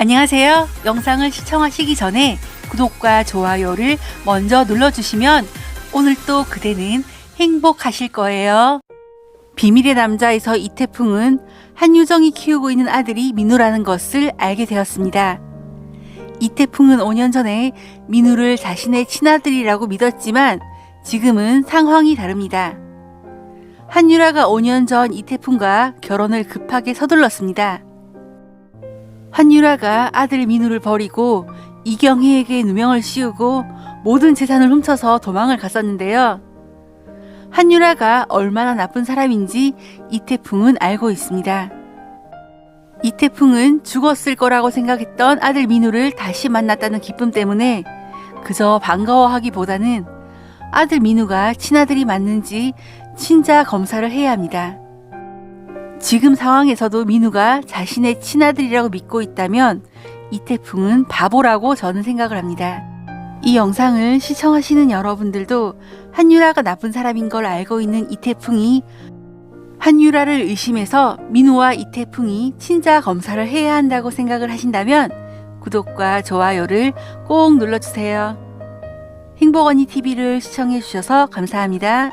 안녕하세요. 영상을 시청하시기 전에 구독과 좋아요를 먼저 눌러주시면 오늘 또 그대는 행복하실 거예요. 비밀의 남자에서 이태풍은 한유정이 키우고 있는 아들이 민우라는 것을 알게 되었습니다. 이태풍은 5년 전에 민우를 자신의 친아들이라고 믿었지만 지금은 상황이 다릅니다. 한유라가 5년 전 이태풍과 결혼을 급하게 서둘렀습니다. 한유라가 아들 민우를 버리고 이경희에게 누명을 씌우고 모든 재산을 훔쳐서 도망을 갔었는데요. 한유라가 얼마나 나쁜 사람인지 이태풍은 알고 있습니다. 이태풍은 죽었을 거라고 생각했던 아들 민우를 다시 만났다는 기쁨 때문에 그저 반가워하기보다는 아들 민우가 친아들이 맞는지 친자 검사를 해야 합니다. 지금 상황에서도 민우가 자신의 친아들이라고 믿고 있다면 이태풍은 바보라고 저는 생각을 합니다. 이 영상을 시청하시는 여러분들도 한유라가 나쁜 사람인 걸 알고 있는 이태풍이 한유라를 의심해서 민우와 이태풍이 친자 검사를 해야 한다고 생각을 하신다면 구독과 좋아요를 꼭 눌러주세요. 행복언니 TV를 시청해 주셔서 감사합니다.